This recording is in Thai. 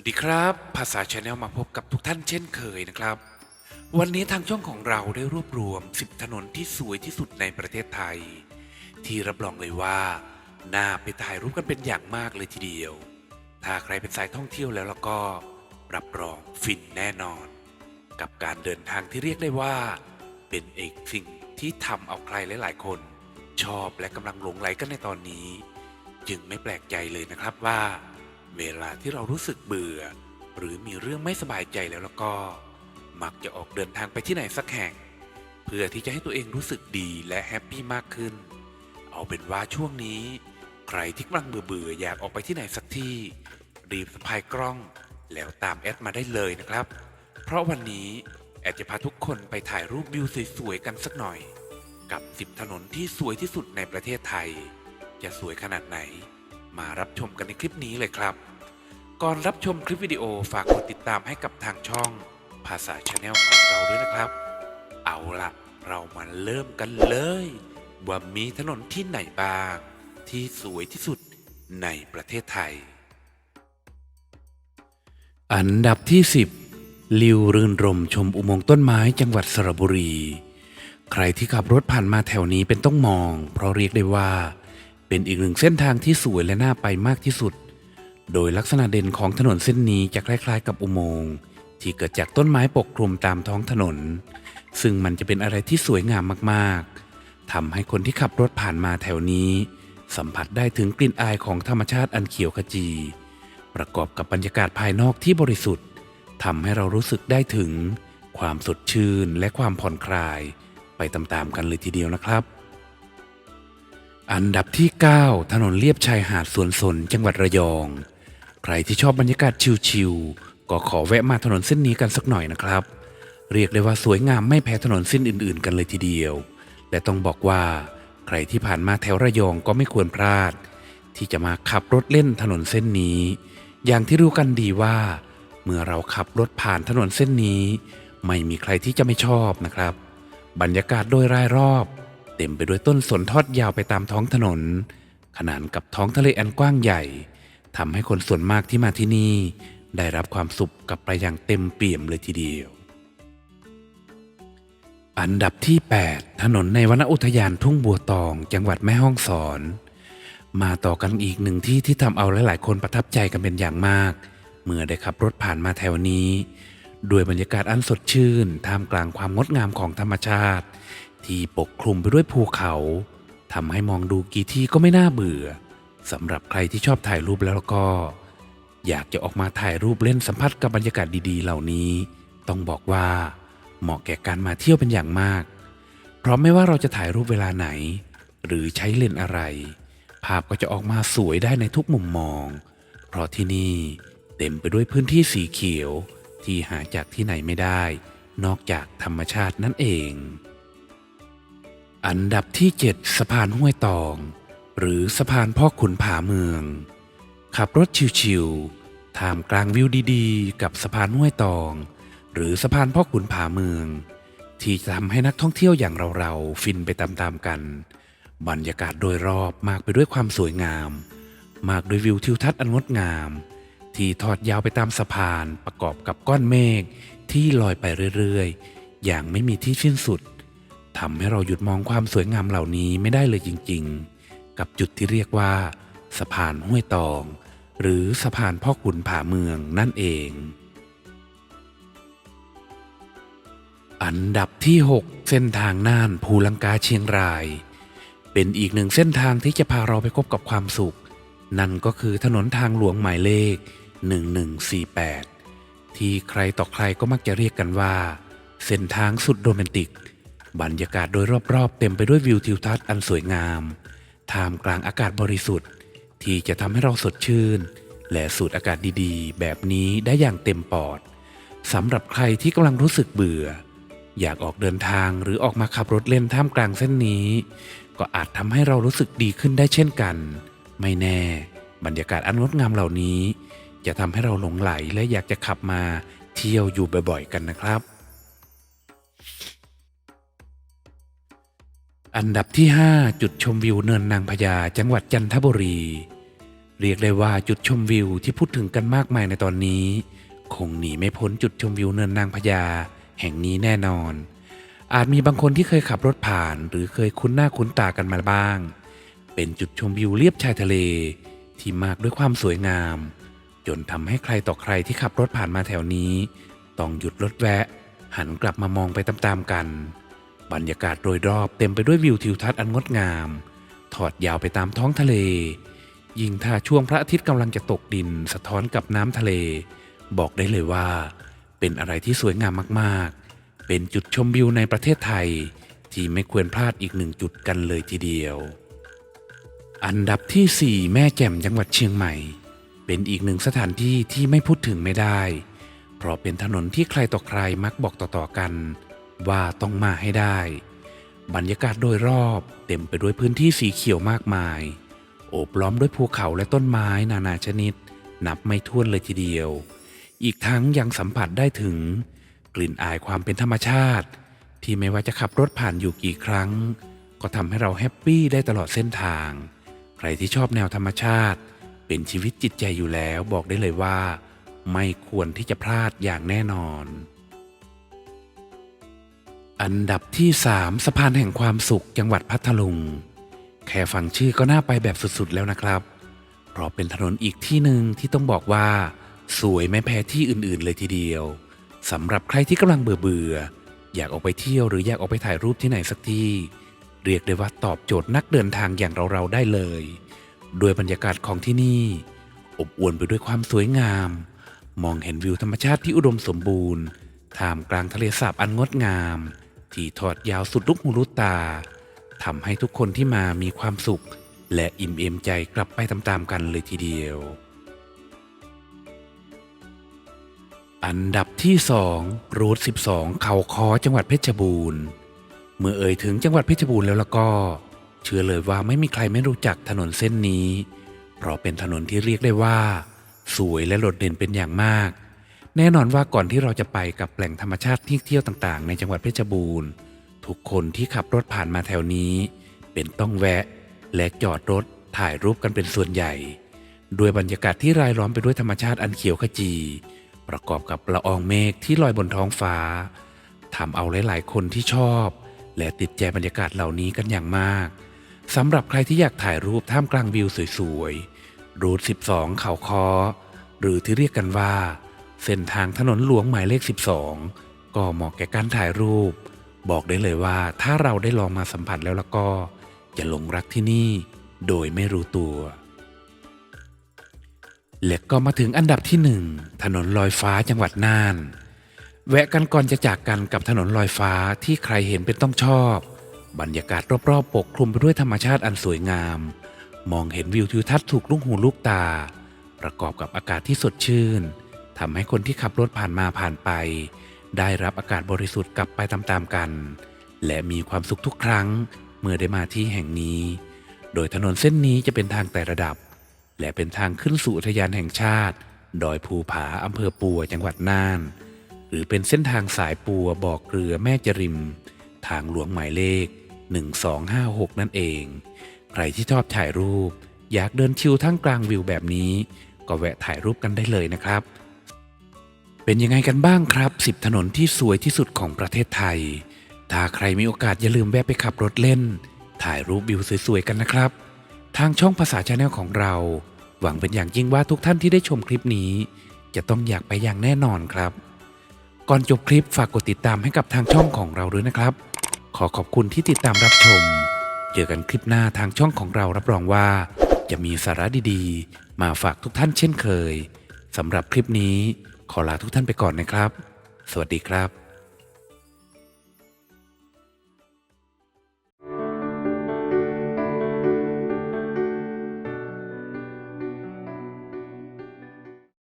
วัสดีครับ ภาษาชาแนลมาพบกับทุกท่านเช่นเคยนะครับ วันนี้ทางช่องของเราได้รวบรวม 10 ถนนที่สวยที่สุดในประเทศไทย ที่รับรองเลยว่าน่าไปถ่ายรูปกันเป็นอย่างมากเลยทีเดียว ถ้าใครเป็นสายท่องเที่ยวแล้วแล้วก็รับรองฟินแน่นอน กับการเดินทางที่เรียกได้ว่า เป็นเอกสิ่งที่ทำเอาใครหลาย ๆ คน ชอบและกำลังหลงไหลกันในตอนนี้ จึงไม่แปลกใจเลยนะครับว่า เวลาที่เรารู้สึกเบื่อ หรือมีเรื่องไม่สบายใจแล้วแล้วก็ มักจะออกเดินทางไปที่ไหนสักแห่ง เพื่อที่จะให้ตัวเองรู้สึกดีและแฮปปี้มากขึ้น เอาเป็นว่าช่วงนี้ ใครที่กำลังเบื่อเบื่อๆอยากออกไปที่ไหนสักที่ รีบสะพายกล้อง แล้วตามแอดมาได้เลยนะครับ เพราะวันนี้แอดจะพาทุกคนไปถ่ายรูปวิวสวยๆกันสักหน่อย กับ 10 ถนนที่สวยที่สุดในประเทศไทย จะสวยขนาดไหน มารับชมกันในคลิปนี้เลยครับ ก่อนรับชมคลิปวิดีโอฝากกดติดตามให้กับทางช่องภาษาชาแนลของเราด้วยนะครับ เอาละเรามาเริ่มกันเลย ว่ามีถนนที่ไหนบ้าง ที่สวยที่สุดในประเทศไทย อันดับที่ 10 ลิวรื่นรมชมอุโมงค์ต้นไม้จังหวัดสระบุรี ใครที่ขับรถผ่านมาแถวนี้เป็นต้องมอง เพราะเรียกได้ว่า เป็นอีกหนึ่งเส้นทางที่สวยและน่าไปมากที่สุด โดยลักษณะเด่นของถนนเส้นนี้จะคล้ายๆ กับอุโมงค์ที่เกิดจากต้นไม้ปกคลุมตามท้องถนน ซึ่งมันจะเป็นอะไรที่สวยงามมากๆทำให้คนที่ขับรถผ่านมาแถวนี้ สัมผัสได้ถึงกลิ่นอายของธรรมชาติอันเขียวขจี ประกอบกับบรรยากาศภายนอกที่บริสุทธิ์ทำให้เรารู้สึกได้ถึง ความสดชื่นและความผ่อนคลาย ไปตามๆกันเลยทีเดียวนะครับ อันดับที่ 9 ถนนเลียบชายหาดสวนสนจังหวัดระยอง ใครที่ชอบบรรยากาศชิลๆก็ขอแวะมาถนนเส้นนี้กันสักหน่อยนะครับ เรียกได้ว่าสวยงามไม่แพ้ถนนเส้นอื่นๆ กันเลยทีเดียว และต้องบอกว่า ใครที่ผ่านมาแถวระยองก็ไม่ควรพลาด ที่จะมาขับรถเล่นถนนเส้นนี้ อย่างที่รู้กันดีว่า เมื่อเราขับรถผ่านถนนเส้นนี้ ไม่มีใครที่จะไม่ชอบนะครับ บรรยากาศโดยรายรอบ เต็มไปด้วยต้นสนทอดยาวไปตามท้องถนน ขนานกับท้องทะเลอันกว้างใหญ่ ทำให้คนส่วนมากที่มาที่นี่ ได้รับความสุขกลับไปอย่างเต็มเปี่ยมเลยทีเดียว อันดับที่ 8 ถนนในวนอุทยานทุ่งบัวตอง จังหวัดแม่ฮ่องสอน มาต่อกันอีกหนึ่งที่ที่ทำเอาหลายๆ คนประทับใจกันเป็นอย่างมาก เมื่อได้ขับรถผ่านมาแถวนี้ด้วยบรรยากาศอันสดชื่น ท่ามกลางความงดงามของธรรมชาติ ที่ปกคลุมไปด้วยภูเขาทำให้มองดูกี่ที่ก็ไม่น่าเบื่อ สำหรับใครที่ชอบถ่ายรูปแล้วก็ อยากจะออกมาถ่ายรูปเล่นสัมผัสกับบรรยากาศดีๆ เหล่านี้ ต้องบอกว่า เหมาะแก่การมาเที่ยวเป็นอย่างมาก เพราะไม่ว่าเราจะถ่ายรูปเวลาไหน หรือใช้เลนส์อะไร ภาพก็จะออกมาสวยได้ในทุกมุมมอง เพราะที่นี่เต็มไปด้วยพื้นที่สีเขียว ที่หาจากที่ไหนไม่ได้ นอกจากธรรมชาตินั่นเอง อันดับที่ 7 สะพานห้วยตอง หรือสะพานพ่อขุนผาเมือง ขับรถชิวๆท่ามกลางวิวดีๆ กับสะพานห้วยตอง หรือสะพานพ่อขุนผาเมือง ที่จะทำให้นักท่องเที่ยวอย่างเราๆฟินไปตามๆกัน บรรยากาศโดยรอบมากไปด้วยความสวยงาม มากด้วยวิวทิวทัศน์อันงดงาม ที่ทอดยาวไปตามสะพานประกอบกับก้อนเมฆที่ลอยไปเรื่อยๆ อย่างไม่มีที่สิ้นสุดทำให้เราหยุดมองความสวยงามเหล่านี้ไม่ได้เลยจริง ๆ กับจุดที่เรียกว่า สะพานห้วยตอง หรือสะพานพ่อขุนผาเมืองนั่นเอง อันดับที่ 6 เส้นทางน่านภูลังกาเชียงราย เป็นอีกหนึ่งเส้นทางที่จะพาเราไปพบกับความสุข นั่นก็คือถนนทางหลวงหมายเลข 1148 ที่ใครต่อใครก็มักจะเรียกกันว่า เส้นทางสุดโรแมนติกบรรยากาศโดยรอบๆ เต็มไปด้วยวิวทิวทัศน์อันสวยงาม ท่ามกลางอากาศบริสุทธิ์ ที่จะทำให้เราสดชื่น และสูดอากาศดีๆ แบบนี้ได้อย่างเต็มปอดสำหรับใครที่กำลังรู้สึกเบื่อ อยากออกเดินทางหรือออกมาขับรถเล่นท่ามกลางเส้นนี้ ก็อาจทำให้เรารู้สึกดีขึ้นได้เช่นกัน ไม่แน่ บรรยากาศอันงดงามเหล่านี้ จะทำให้เราหลงไหลและอยากจะขับมาเที่ยวอยู่บ่อยๆ กันนะครับ อันดับที่ 5 จุดชมวิวเนินนางพญาจังหวัดจันทบุรี เรียกได้ว่าจุดชมวิวที่พูดถึงกันมากมายในตอนนี้ คงหนีไม่พ้นจุดชมวิวเนินนางพญาแห่งนี้แน่นอน อาจมีบางคนที่เคยขับรถผ่านหรือเคยคุ้นหน้าคุ้นตากันมาบ้าง เป็นจุดชมวิวเลียบชายทะเล ที่มากด้วยความสวยงาม จนทำให้ใครต่อใครที่ขับรถผ่านมาแถวนี้ ต้องหยุดรถแวะ หันกลับมามองไปตามๆกัน บรรยากาศโดยรอบเต็มไปด้วยวิวทิวทัศน์อันงดงามถอดยาวไปตามท้องทะเล ยิ่งถ้าช่วงพระอาทิตย์กำลังจะตกดินสะท้อนกับน้ำทะเล บอกได้เลยว่า เป็นอะไรที่สวยงามมากๆ เป็นจุดชมวิวในประเทศไทย ที่ไม่ควรพลาดอีกหนึ่งจุดกันเลยทีเดียว อันดับที่ 4 แม่แจ่มจังหวัดเชียงใหม่ เป็นอีกหนึ่งสถานที่ที่ไม่พูดถึงไม่ได้ เพราะเป็นถนนที่ใครต่อใครมักบอกต่อๆกัน ว่าต้องมาให้ได้ บรรยากาศโดยรอบเต็มไปด้วยพื้นที่สีเขียวมากมาย โอบล้อมด้วยภูเขาและต้นไม้นานาชนิด นับไม่ถ้วนเลยทีเดียว อีกทั้งยังสัมผัสได้ถึง กลิ่นอายความเป็นธรรมชาติ ที่ไม่ว่าจะขับรถผ่านอยู่กี่ครั้ง ก็ทำให้เราแฮปปี้ได้ตลอดเส้นทาง ใครที่ชอบแนวธรรมชาติ เป็นชีวิตจิตใจอยู่แล้วบอกได้เลยว่า ไม่ควรที่จะพลาดอย่างแน่นอน อันดับที่3สะพานแห่งความสุขจังหวัดพัทลุง แค่ฟังชื่อก็น่าไปแบบสุดๆแล้วนะครับ เพราะเป็นถนนอีกที่หนึ่งที่ต้องบอกว่า สวยไม่แพ้ที่อื่นๆเลยทีเดียวสำหรับใครที่กำลังเบื่อๆอยากออกไปเที่ยวหรืออยากออกไปถ่ายรูปที่ไหนสักที่ เรียกได้ว่าตอบโจทย์นักเดินทางอย่างเราๆได้เลยด้วยบรรยากาศของที่นี่ อบอวลไปด้วยความสวยงาม มองเห็นวิวธรรมชาติที่อุดมสมบูรณ์ท่ามกลางทะเลสาบอันงดงาม ที่ทอดยาวสุดลูกหูลูกตาทำให้ทุกคนที่มามีความสุข และอิ่มเอมใจกลับไปตามๆกันเลยทีเดียว อันดับที่สองรูท12 เขาคอจังหวัดเพชรบูรณ์ เมื่อเอ่ยถึงจังหวัดเพชรบูรณ์แล้วล้วก็ เชื่อเลยว่าไม่มีใครไม่รู้จักถนนเส้นนี้ เพราะเป็นถนนที่เรียกได้ว่า สวยและโดดเด่นเป็นอย่างมาก แน่นอนว่าก่อนที่เราจะไปกับแหล่งธรรมชาติที่เที่ยวต่างๆ ในจังหวัดเพชรบูรณ์ ทุกคนที่ขับรถผ่านมาแถวนี้ เป็นต้องแวะ และจอดรถถ่ายรูปกันเป็นส่วนใหญ่ ด้วยบรรยากาศที่รายล้อมไปด้วยธรรมชาติอันเขียวขจี ประกอบกับละอองเมฆที่ลอยบนท้องฟ้าทำเอาหลายๆ คนที่ชอบ และติดใจบรรยากาศเหล่านี้กันอย่างมากสำหรับใครที่อยากถ่ายรูปท่ามกลางวิวสวยๆรูท12 เขาคอหรือที่เรียกกันว่า เส้นทางถนนหลวงหมายเลข 12 ก็เหมาะแก่การถ่ายรูป บอกได้เลยว่าถ้าเราได้ลองมาสัมผัสแล้วแล้วก็ จะหลงรักที่นี่โดยไม่รู้ตัวและก็มาถึงอันดับที่หนึ่งถนนลอยฟ้าจังหวัดน่าน แวะกันก่อนจะจากกันกับถนนลอยฟ้าที่ใครเห็นเป็นต้องชอบ บรรยากาศรอบๆ ปกคลุมไปด้วยธรรมชาติอันสวยงาม มองเห็นวิวทิวทัศน์ถูกลูกหูลูกตา ประกอบกับอากาศที่สดชื่น ทำให้คนที่ขับรถผ่านมาผ่านไป ได้รับอากาศบริสุทธิ์กลับไปตามๆกัน และมีความสุขทุกครั้งเมื่อได้มาที่แห่งนี้ โดยถนนเส้นนี้จะเป็นทางแต่ระดับ และเป็นทางขึ้นสู่อุทยานแห่งชาติ ดอยภูผาอำเภอปัวจังหวัดน่าน หรือเป็นเส้นทางสายปัวบอกเกลือแม่จริม ทางหลวงหมายเลข 1256 นั่นเอง ใครที่ชอบถ่ายรูป อยากเดินชิลทั้งกลางวิวแบบนี้ ก็แวะถ่ายรูปกันได้เลยนะครับ เป็นยังไงกันบ้างครับ 10 ถนนที่สวยที่สุดของประเทศไทย ถ้าใครมีโอกาสอย่าลืมแวะไปขับรถเล่น ถ่ายรูปวิวสวยๆกันนะครับ ทางช่องภาษาชาแนลของเรา หวังเป็นอย่างยิ่งว่าทุกท่านที่ได้ชมคลิปนี้ จะต้องอยากไปอย่างแน่นอนครับ ก่อนจบคลิปฝากกดติดตามให้กับทางช่องของเราด้วยนะครับ ขอขอบคุณที่ติดตามรับชม เจอกันคลิปหน้าทางช่องของเรารับรองว่า จะมีสาระดีๆ มาฝากทุกท่านเช่นเคยสำหรับคลิปนี้ ขอลาทุกท่านไปก่อนนะครับ สวัสดีครับ